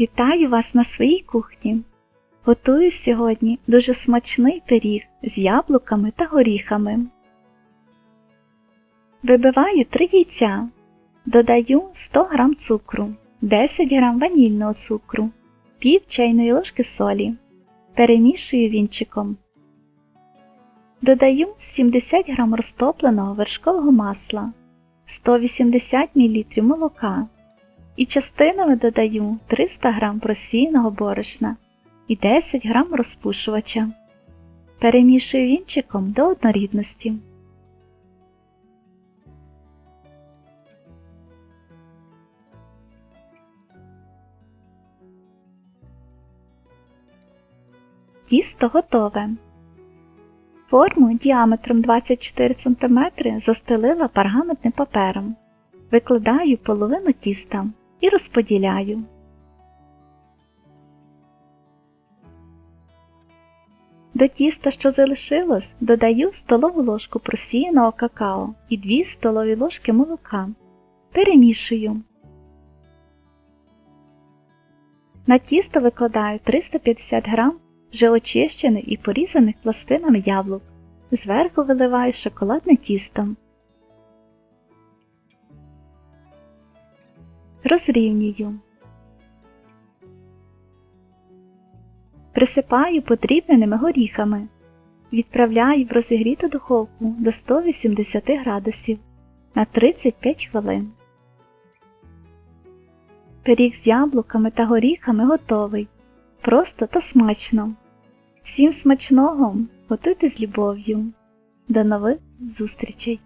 Вітаю вас на своїй кухні. Готую сьогодні дуже смачний пиріг з яблуками та горіхами. Вибиваю 3 яйця. Додаю 100 г цукру, 10 г ванільного цукру, пів чайної ложки солі. Перемішую вінчиком. Додаю 70 г розтопленого вершкового масла, 180 мл молока і частинами додаю 300 г просійного борошна і 10 г розпушувача. Перемішую вінчиком до однорідності. Тісто готове. Форму діаметром 24 см застелила пергаментним папером. Викладаю половину тіста і розподіляю. До тіста, що залишилось, додаю столову ложку просіяного какао і 2 столові ложки молока. Перемішую. На тісто викладаю 350 г вже очищених і порізаних пластинами яблук. Зверху виливаю шоколадне тісто. Розрівнюю. Присипаю подрібненими горіхами. Відправляю в розігріту духовку до 180 градусів на 35 хвилин. Пиріг з яблуками та горіхами готовий. Просто та смачно. Всім смачного! Готуйте з любов'ю. До нових зустрічей!